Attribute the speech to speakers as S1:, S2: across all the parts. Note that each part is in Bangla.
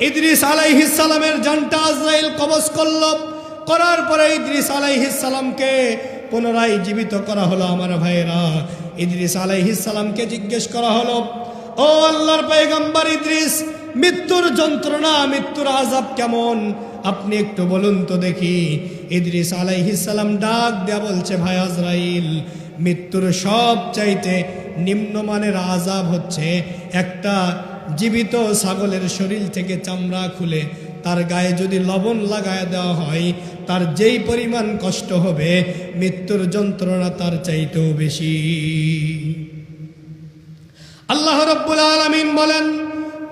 S1: ইদ্রিস আলাইহিসালামের জানটা আজরাইল কবজ করল। করার পরে ইদ্রিস আলাইহিসালামকে পুনরায় জীবিত করা হলো আমার ভাইয়েরা। ইদ্রিস আলাইহিসালামকে জিজ্ঞেস করা হলো, ও আল্লাহর পয়গম্বর ইদ্রিস, মৃত্যুর যন্ত্রণা, মৃত্যুর আজাব কেমন? আপনি একটু বলুন তো দেখি। ইদ্রিস আলাইহিসালাম ডাক দেয়া বলছে, ভাই আজরাইল, মৃত্যুর সব চাইতে নিম্নমানের আজাব হচ্ছে একটা জীবিত ছাগলের শরীর থেকে চামড়া খুলে তার গায়ে যদি লবণ লাগায় দেওয়া হয় তার যেই পরিমাণ কষ্ট হবে মৃত্যুর যন্ত্রণা তার চাইতেও বেশি আল্লাহ রব্বুল আলমিন বলেন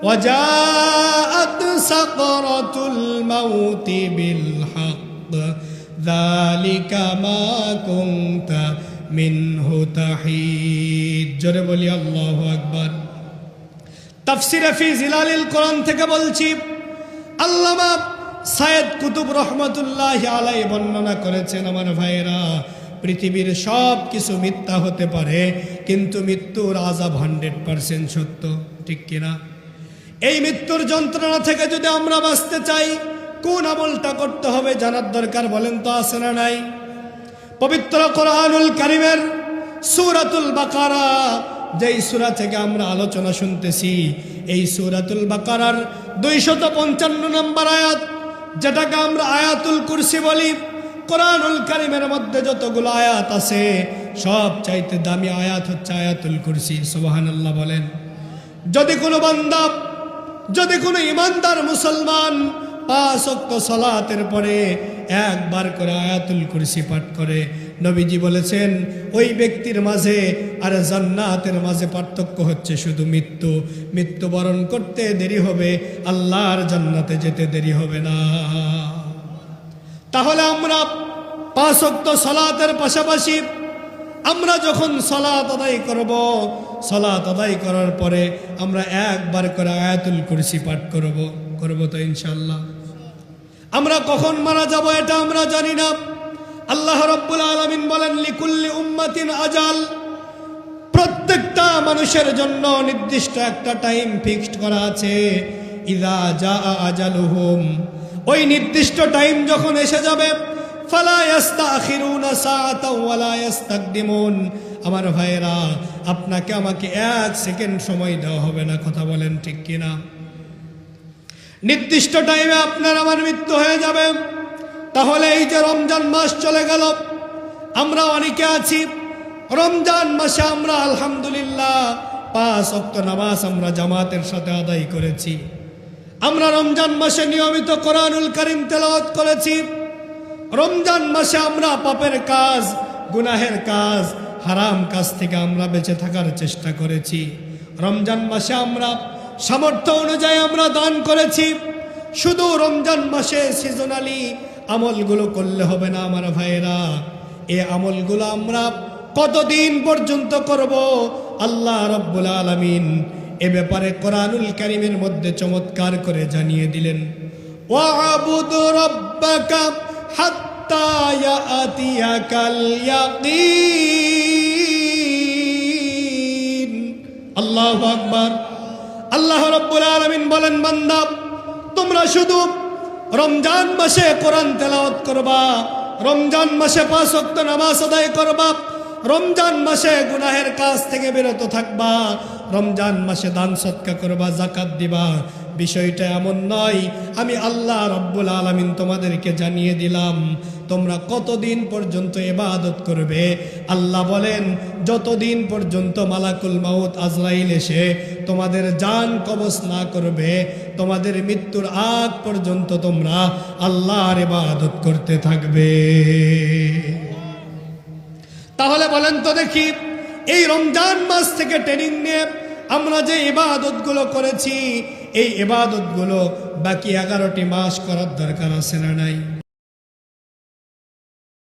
S1: وجاءت سقرة الموت بالحق ذلك ما كنت منه تحيد জোরে বলি আল্লাহু আকবার তাফসিরে ফি জিলালিল কোরআন থেকে বলছি, আল্লামা সায়েদ কুতুব রহমতুল্লাহ আলাই বর্ণনা করেছেন আমার ভাইয়েরা, পৃথিবীর সব কিছু মিথ্যা হতে পারে, কিন্তু মৃত্যুর আজাব হান্ড্রেড পার্সেন্ট সত্য, ঠিক কিনা? এই মৃত্যুর যন্ত্রণা থেকে যদি আমরা বাঁচতে চাই, কোন আমলটা করতে হবে জানার দরকার বলেন তো আছে না নাই? পবিত্র কোরআনুল কারিমের সুরাতুল বাকারা যেই সুরা থেকে আমরা আলোচনা শুনতেছি, এই সুরাতুল বাকারার দুইশত পঞ্চান্ন নম্বর আয়াত, যেটাকে আমরা আয়াতুল কুরসি বলি। কোরআনুল কারিমের মধ্যে যতগুলো আয়াত আছে সব চাইতে দামি আয়াত হচ্ছে আয়াতুল কুরসি সুবাহান আল্লাহ বলেন। যদি কোনো বান্দা, যদি কোনো ইমানদার মুসলমান পাঁচ অক্ত সলাতের পরে একবার করে আয়াতুল কুরসি পাঠ করে। নবীজি বলেছেন, ওই ব্যক্তির মাঝে আর জান্নাতের মাঝে পার্থক্য হচ্ছে শুধু মৃত্যু। মৃত্যুবরণ করতে দেরি হবে, আল্লাহর জান্নাতে যেতে দেরি হবে না। তাহলে আমরা পাঁচ অক্ত সলাতের পাশাপাশি আমরা যখন সলাত আদায় করব, সলাত আদায় করার পরে আমরা একবার করে আয়াতুল কুরসি পাঠ করব করব তো ইনশাল্লাহ আমরা কখন মারা যাব এটা আমরা জানি না। আল্লাহ রব্বুল আলমিন বলেন, লিকুল্লি উম্মাতিন আজাল। প্রত্যেকটা মানুষের জন্য নির্দিষ্ট একটা টাইম ফিক্সড করা আছে। ইদা যা আজালুহুম। ওই নির্দিষ্ট টাইম যখন এসে যাবে আমার ভাইয়েরা, আপনাকে আমাকে এক সেকেন্ড সময় দেওয়া হবে না, কথা বলেন ঠিক কিনা? নির্দিষ্ট টাইমে আপনার আমার মৃত্যু হয়ে যাবে। তাহলে এই যে রমজান মাস চলে গেল, আমরা অনেকে আছি। রমজান মাসে আমরা আলহামদুলিল্লাহ পাঁচ অক্ত নামাজ আমরা জামাতের সাথে আদায় করেছি। আমরা রমজান মাসে নিয়মিত কোরআনুল করিম তেলাওয়াত করেছি। রমজান মাসে আমরা পাপের কাজ, গুনাহের কাজ, হারাম কাজ থেকে আমরা বেঁচে থাকার চেষ্টা করেছি। রমজান মাসে আমরা সামর্থ্য অনুযায়ী আমরা দান করেছি। শুধু রমজান মাসে সিজনালি আমলগুলো করলে হবে না, আমার ভাইয়েরা। এ আমলগুলো আমরা কতদিন পর্যন্ত করব? আল্লাহ রব্বুল আলমিন এ ব্যাপারে কোরআনুল কারিমের মধ্যে চমৎকার করে জানিয়ে দিলেন আল্লাহু আকবার। আল্লাহ রব্বুল আলমিন বলেন, বান্দা, তোমরা শুধু রমজান মাসে কোরআন তেলাওয়াত করবা, রমজান মাসে পাঁচ অক্ত নামাজ আদায় করবা, রমজান মাসে গুনাহের কাজ থেকে বিরত থাকবা, রমজান মাসে দান সৎকা করবা জাকাত দিবা বিষয়টা এমন নয়। আমি আল্লাহ রব্বুল আলমিন তোমাদেরকে জানিয়ে দিলাম, তোমরা কতদিন পর্যন্ত এবাদত করবে? আল্লাহ বলেন, যতদিন পর্যন্ত মালাকুল মাউত আজরাইল এসে তোমাদের জান কবচ না করবে, তোমাদের মৃত্যুর আগ পর্যন্ত তোমরা আল্লাহর এবাদত করতে থাকবে। তাহলে বলেন তো দেখি, এই রমজান মাস থেকে ট্রেনিং নিয়ে আমরা যে ইবাদতগুলো করেছি এই এবাদতগুলো বাকি এগারোটি মাস করার দরকার আছে না নাই?